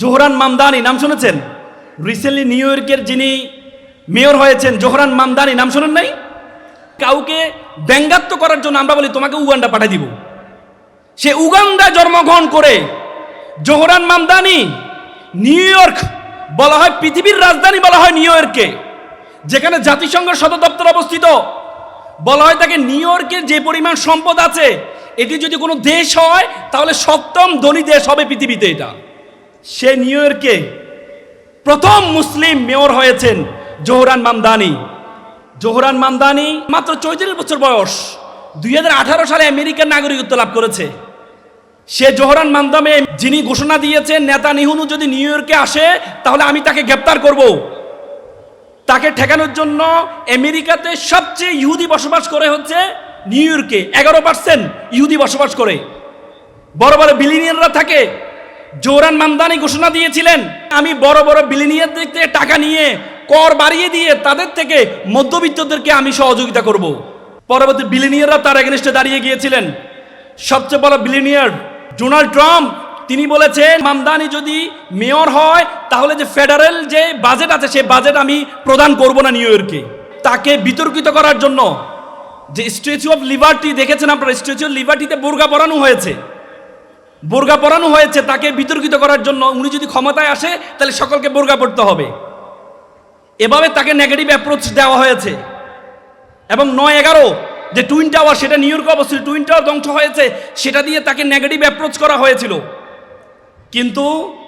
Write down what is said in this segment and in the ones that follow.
Zohran Mamdani, নাম শুনেছেন? Recently new ইয়র্কের যিনি মেয়র হয়েছেন, জোহরান মামদানি, নাম শোনেন নাই? কাউকে ব্যঙ্গাত্ম করার জন্য আমরা বলি, তোমাকে উগান্ডা পাঠিয়ে দিব। সে উগান্ডা জন্মগ্রহণ করে জোহরান মামদানি নিউ ইয়র্ক বলা হয়, পৃথিবীর রাজধানী বলা হয় নিউ ইয়র্ককে যেখানে জাতিসংঘের সদর দপ্তর অবস্থিত। বলা হয় তাকে নিউ ইয়র্কের যে পরিমাণ সম্পদ আছে, এটি যদি কোনো দেশ হয়, তাহলে সপ্তম ধনী দেশ হবে পৃথিবীতে এটা। সে নিউ ইয়র্কে প্রথম মুসলিম মেয়র হয়েছেন জোহরান মামদানি। জোহরান মামদানি মাত্র চৌত্রিশ বছর বয়স, দুই হাজার আঠারো সালে আমেরিকার নাগরিকত্ব লাভ করেছে। সে জোহরান মামদামে যিনি ঘোষণা দিয়েছেন, নেতা নিহুনু যদি নিউ ইয়র্কে আসে, তাহলে আমি তাকে গ্রেপ্তার করব। তাকে ঠেকানোর জন্য আমেরিকাতে সবচেয়ে ইহুদি বসবাস করে হচ্ছে নিউ ইয়র্কে এগারো পার্সেন্ট ইহুদি বসবাস করে। বড় বড় বিলিনিয়াররা থাকে জোহরান মামদানি ঘোষণা দিয়েছিলেন, আমি বড় বড় বিলিনিয়ারদের থেকে টাকা নিয়ে কর বাড়িয়ে দিয়ে তাদের থেকে মধ্যবিত্তদেরকে আমি সহযোগিতা করব। পরবর্তী বিলিনিয়াররা তার এগেনস্টে দাঁড়িয়ে গিয়েছিলেন। সবচেয়ে বড় বিলিনিয়ার ডোনাল্ড ট্রাম্প, তিনি বলেছেন, মামদানি যদি মেয়র হয়, তাহলে যে ফেডারেল যে বাজেট আছে সেই বাজেট আমি প্রদান করব না নিউ ইয়র্কে। তাকে বিতর্কিত করার জন্য যে স্ট্যাচু অফ লিবার্টি দেখেছেন আপনারা স্ট্যাচু অফ লিবার্টিতে বোরগা পরানো হয়েছে। বোরগা পরানো হয়েছে, তাকে বিতর্কিত করার জন্য উনি যদি ক্ষমতায় আসে, তাহলে সকলকে বোরগা পড়তে হবে। এভাবে তাকে নেগেটিভ অ্যাপ্রোচ দেওয়া হয়েছে। এবং নয় এগারো, যে টুইন টাওয়ার সেটা নিউ ইয়র্কে অবস্থিত টুইন টাওয়ার ধ্বংস হয়েছে, সেটা দিয়ে তাকে নেগেটিভ অ্যাপ্রোচ করা হয়েছিল। কিন্তু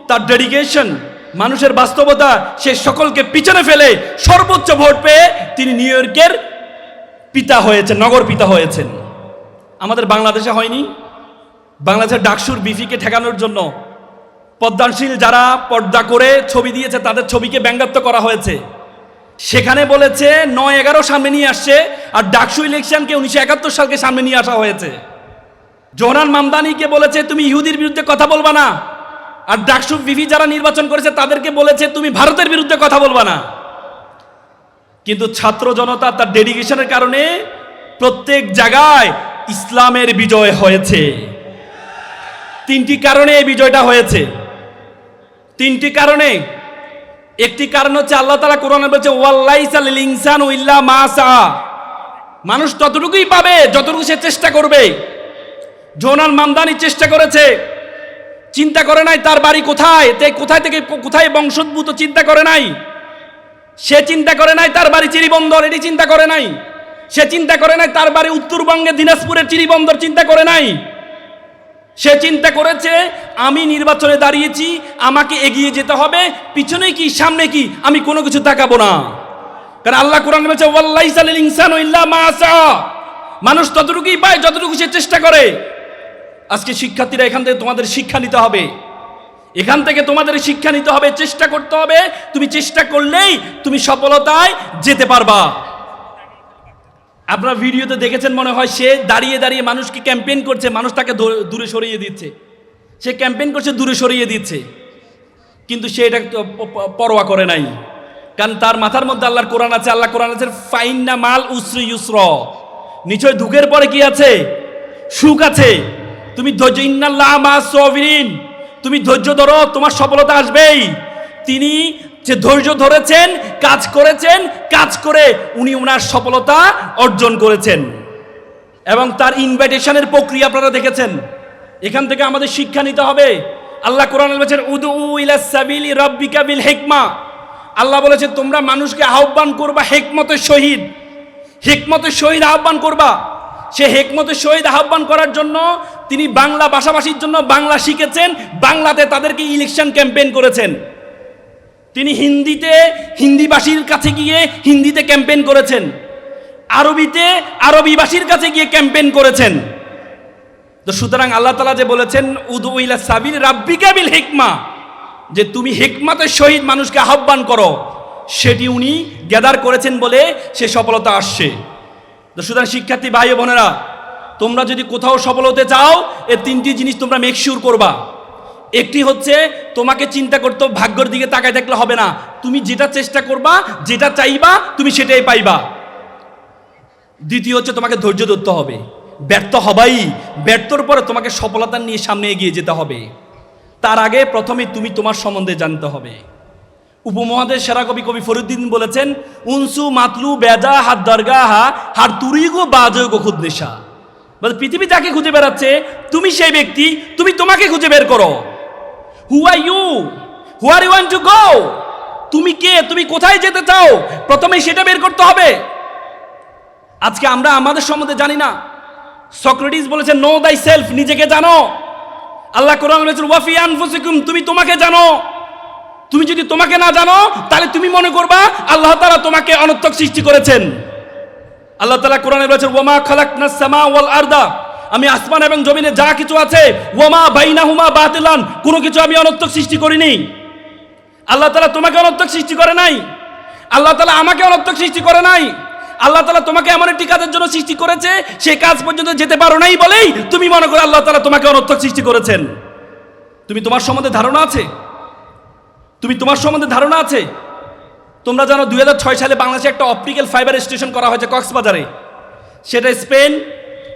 তার ডেডিকেশন মানুষের বাস্তবতা, সে সকলকে পিছনে ফেলে সর্বোচ্চ ভোট পেয়ে তিনি নিউ ইয়র্কের পিতা হয়েছেন, নগর পিতা হয়েছেন। আমাদের বাংলাদেশে হয়নি। বাংলাদেশের ডাকসুর বিফিকে ঠেকানোর জন্য পদ্মাশীল যারা পর্দা করে ছবি দিয়েছে, তাদের ছবিকে ব্যঙ্গাত্ম করা হয়েছে। সেখানে বলেছে, নয় এগারো সামনে নিয়ে আসছে আর ডাকসু ইলেকশনকে উনিশশো একাত্তর সালকে সামনে নিয়ে আসা হয়েছে। জোহরান মামদানিকে বলেছে, তুমি ইহুদির বিরুদ্ধে কথা বলবা না। আর ডাকসু বিভি যারা নির্বাচন করেছে, তাদেরকে বলেছে, তুমি ভারতের বিরুদ্ধে কথা বলবা না। কিন্তু ছাত্র জনতা তার ডেডিকেশনের কারণে প্রত্যেক জায়গায় ইসলামের বিজয় হয়েছে। তিনটি কারণে এই বিজয়টা হয়েছে। তিনটি কারণে। একটি কারণ হচ্ছে আল্লাহ তালা কোরআনে বলছে ওয়াল্লাইসাল ইনসান ইল্লা মাসা মানুষ ততটুকুই পাবে যতটুকু সে চেষ্টা করবে। জোনাল মামদানি চেষ্টা করেছে। চিন্তা করে নাই, তার বাড়ি কোথায়? তে কোথায় থেকে কোথায় বংশোদ্ভূত চিন্তা করে নাই। সে চিন্তা করে নাই, তার বাড়ি চিরিবন্দর। এটি চিন্তা করে নাই। সে চিন্তা করে নাই, তার বাড়ি উত্তরবঙ্গে দিনাজপুরের চিরিবন্দর চিন্তা করে নাই। সে চিন্তা করেছে, আমি নির্বাচনে দাঁড়িয়েছি, আমাকে এগিয়ে যেতে হবে, পিছনে কি, সামনে কি, আমি কোনো কিছু তাকাবো না। কারণ আল্লাহ কোরআন বলছে ওয়াল্লাহি সালিল ইনসান মানুষ ততটুকুই পায়, যতটুকু সে চেষ্টা করে। আজকে শিক্ষার্থীরা এখান থেকে তোমাদের শিক্ষা নিতে হবে। এখান থেকে তোমাদের শিক্ষা নিতে হবে, চেষ্টা করতে হবে, তুমি চেষ্টা করলেই তুমি সফলতায় যেতে পারবা। আপনারা ভিডিওতে দেখেছেন মনে হয় সে দাঁড়িয়ে দাঁড়িয়ে মানুষকে ক্যাম্পেইন করছে? মানুষ তাকে দূরে- সরিয়ে দিচ্ছে। সে ক্যাম্পেইন করছে, দূরে সরিয়ে দিচ্ছে। কিন্তু সে এটা পরোয়া করে নাই। কারণ তার মাথার মধ্যে আল্লাহর কোরআন আছে আল্লাহ কোরআন আছে ফাইন না মাল উসরি ইউসর। নিশ্চয় দুঃখের পরে কি আছে? সুখ আছে। তুমি ধৈর্য, ইন্নাল্লাহ মা সবিরিন। তুমি ধৈর্য ধরো, তোমার সফলতা আসবেই। তিনি যে ধৈর্য ধরেছেন, কাজ করেছেন, কাজ করে উনি ওনার সফলতা অর্জন করেছেন। এবং তার ইনভাইটেশনের প্রক্রিয়া আপনারা দেখেছেন। এখান থেকে আমাদের শিক্ষা নিতে হবে। আল্লাহ কোরআন বলেছেন উদু ইলা সাবিলি রাব্বিকা বিল হিকমা। আল্লাহ বলেছে, তোমরা মানুষকে আহ্বান করবা হেকমতের শহীদ হেকমতের শহীদ আহ্বান করবা। সে হেকমতের শহীদ আহ্বান করার জন্য তিনি বাংলা ভাষাভাষীর জন্য বাংলা শিখেছেন। বাংলাতে তাদেরকে ইলেকশন ক্যাম্পেইন করেছেন। তিনি হিন্দিতে, হিন্দিভাষীর কাছে গিয়ে হিন্দিতে ক্যাম্পেইন করেছেন। আরবিতে, আরবিভাষীর কাছে গিয়ে ক্যাম্পেইন করেছেন। তো সুতরাং আল্লাহ তালা যে বলেছেন উদু ইলা সাবিল রাব্বিকা বিল হিকমা যে তুমি হিকমাতের সহিত মানুষকে আহ্বান করো। সেটি উনি গ্যাদার করেছেন বলে সে সফলতা আসছে। তো সুতরাং শিক্ষার্থী ভাই বোনেরা, তোমরা যদি কোথাও সফল হতে চাও, এ তিনটি জিনিস তোমরা মেকশিওর করবা। একটি হচ্ছে তোমাকে চিন্তা করতে ভাগ্যর দিকে তাকায় দেখলে হবে না। তুমি যেটা চেষ্টা করবা, যেটা চাইবা, তুমি সেটাই পাইবা। দ্বিতীয় হচ্ছে তোমাকে ধৈর্য ধরতে হবে। ব্যর্থ হবাই। ব্যর্থর পরে তোমাকে সফলতা নিয়ে সামনে এগিয়ে যেতে হবে। তার আগে প্রথমে তুমি তোমার সম্বন্ধে জানতে হবে। উপমহাদেশ সেরা কবি কবি ফরিদ্দিন বলেছেন, উনসু, মাতলু, বেজা, হাত দরগা হা হার তুরিগো বাজ খুদ নেশা। পৃথিবী যাকে খুঁজে বেড়াচ্ছে, তুমি সেই ব্যক্তি, তুমি তোমাকে খুঁজে বের করো। Who are you who are you want to go তুমি কে? তুমি কোথায় যেতে চাও? প্রথমে সেটা বের করতে হবে। আজকে আমরা আমাদের সম্বন্ধে জানি না। সক্রেটিস বলেছেন নো দাই সেলফ নিজেকে জানো। আল্লাহ কোরআন বলেছেন ওয়াফি আনফুসিকুম তুমি তোমাকে জানো। তুমি যদি তোমাকে না জানো, তাহলে তুমি মনে করবা, আল্লাহ তাআলা তোমাকে অনর্থক সৃষ্টি করেছেন। আল্লাহ তাআলা কোরআনে বলেছেন ওয়ামা খালাকনাস সামা ওয়াল আরদা আমি আসমান এবং জমিনে যা কিছু আছে, ওয়ামা বাইনাহুমা বাতিলান, কোনো কিছু আমি অনর্থক সৃষ্টি করিনি। আল্লাহ তালা তোমাকে অনর্থক সৃষ্টি করে নাই। আল্লাহ তাআলা আমাকে অনর্থক সৃষ্টি করে নাই। আল্লাহ তাআলা তোমাকে এমন একটি কাজের জন্য সৃষ্টি করেছে, সে কাজ পর্যন্ত যেতে পারো নাই বলেই তুমি মনে করো আল্লাহ তাআলা তোমাকে অনর্থক সৃষ্টি করেছেন। তুমি তোমার সম্বন্ধে ধারণা আছে? তুমি তোমার সম্বন্ধে ধারণা আছে? তোমরা জানো দুই হাজার ছয় সালে বাংলাদেশে একটা অপটিক্যাল ফাইবার স্টেশন করা হয়েছে কক্সবাজারে। সেটা স্পেন,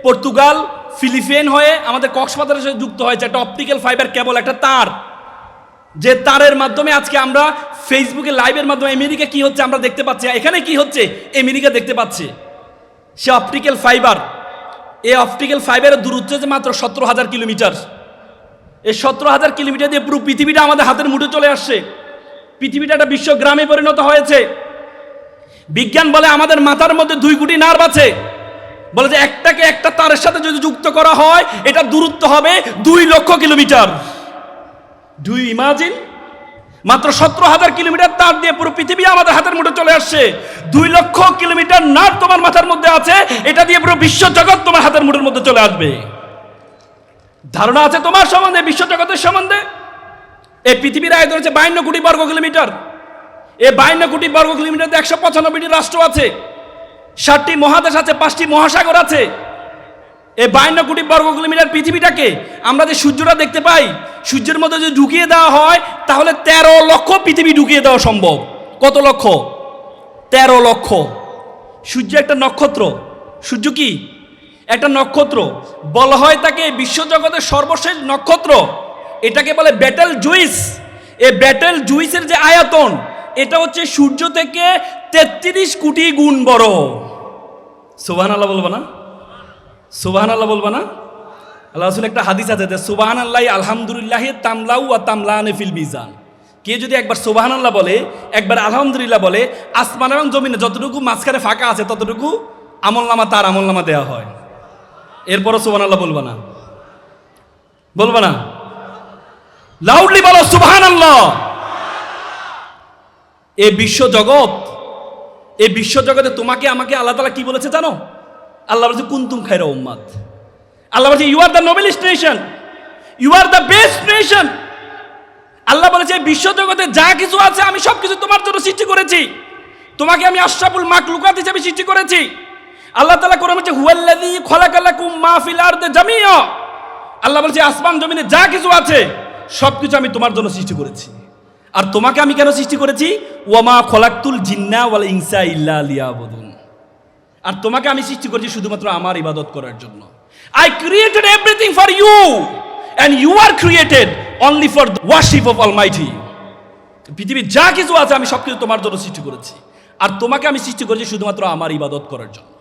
পর্তুগাল ফিলিপিন হয়ে আমাদের কক্সবাজারের সাথে যুক্ত হয়েছে, একটা অপটিক্যাল ফাইবার কেবল একটা তার। যে তারের মাধ্যমে আজকে আমরা ফেসবুকে লাইভের মাধ্যমে আমেরিকা কি হচ্ছে আমরা দেখতে পাচ্ছি এখানে কি হচ্ছে আমেরিকা দেখতে পাচ্ছে। সে অপটিক্যাল ফাইবার এই অপটিক্যাল ফাইবারের দূরত্ব যে মাত্র সতেরো হাজার কিলোমিটার। এই সতেরো হাজার কিলোমিটার দিয়ে পুরো পৃথিবীটা আমাদের হাতের মুঠে চলে আসছে। পৃথিবীটা একটা বিশ্বগ্রামে পরিণত হয়েছে। বিজ্ঞান বলে আমাদের মাথার মধ্যে দুই কোটি নার্ভ আছে। বলে যে একটাকে একটা তারের সাথে যদি যুক্ত করা হয়, এটা দূরত্ব হবে দুই লক্ষ কিলোমিটার। ডু ইমাজিন মাত্র সতেরো হাজার কিলোমিটার তার দিয়ে পুরো পৃথিবী আমাদের হাতের মুঠে চলে আসছে। দুই লক্ষ কিলোমিটার নার তোমার মাথার মধ্যে আছে, এটা দিয়ে পুরো বিশ্ব জগৎ তোমার হাতের মুঠের মধ্যে চলে আসবে। ধারণা আছে তোমার সম্বন্ধে, বিশ্ব জগতের সম্বন্ধে? এই পৃথিবীর আয়তন হচ্ছে বায়ান্ন কোটি বর্গ কিলোমিটার। এ বায়ান্ন কোটি বর্গ কিলোমিটার একশো পঁচানব্বইটি রাষ্ট্র আছে। ষাটটি মহাদেশ আছে, পাঁচটি মহাসাগর আছে। এই বায়ান্ন কোটি বর্গ কিলোমিটার পৃথিবীটাকে আমরা যে সূর্যটা দেখতে পাই, সূর্যের মধ্যে যদি ঢুকিয়ে দেওয়া হয়, তাহলে তেরো লক্ষ পৃথিবী ঢুকিয়ে দেওয়া সম্ভব। কত লক্ষ? তেরো লক্ষ। সূর্য একটা নক্ষত্র। সূর্য কি? একটা নক্ষত্র। বলা হয় তাকে বিশ্বজগতের সর্বশেষ নক্ষত্র। এটাকে বলে ব্যাটেল জুইস। এই ব্যাটেল জুইসের যে আয়তন, এটা হচ্ছে সূর্য থেকে তেত্রিশ কোটি গুণ বড়। আল্লাহ বলব না? সুবাহান আল্লাহ বলব না? আল্লাহ রসুল একটা হাদিস আছে যে সুবাহান আল্লাহ আলহামদুলিল্লাহ তামলাউ আর তামলানে ফিল মিজান। কে যদি একবার সুবাহান আল্লাহ বলে, একবার আলহামদুলিল্লাহ বলে, আসমান এবং জমিনে যতটুকু মাঝখানে ফাঁকা আছে, ততটুকু আমলনামা তার আমলনামা দেওয়া হয়। এরপরও সুবাহান আল্লাহ বলব না? বলব না? লাউডলি বলো সুবাহান আল্লাহ এ বিশ্ব জগৎ এই বিশ্ব জগতে তোমাকে, আমাকে আল্লাহ তালা কি বলেছে জানো? আল্লাহ বলছে, কুন্তুম খাইরা উম্মাদ আল্লাহ বলছে you are the nobelist nation you are the best nation আল্লাহ বলেছে, বিশ্ব জগতে যা কিছু আছে আমি সব কিছু তোমার জন্য সৃষ্টি করেছি। তোমাকে আমি আশরাফুল মাকলুকাত হিসেবে সৃষ্টি করেছি। আল্লাহ তালা করে বলছে, হুয়াল্লাযী খলাকালাকুম মা ফিল আরদি জামিয়া। আল্লাহ বলছে, আসমান জমিনে যা কিছু আছে সব কিছু আমি তোমার জন্য সৃষ্টি করেছি। আর তোমাকে আমি কেন সৃষ্টি করেছি? ওয়ামা খলাক্তুল জিন্না ওয়াল ইনসা ইল্লা লিয়াবুদুন। আর তোমাকে আমি সৃষ্টি করছি শুধুমাত্র আমার ইবাদত করার জন্য। I created everything for you and you are created only for worship of almighty পৃথিবীর যা কিছু আছে আমি সব কিছু তোমার জন্য সৃষ্টি করেছি। আর তোমাকে আমি সৃষ্টি করেছি শুধুমাত্র আমার ইবাদত করার জন্য।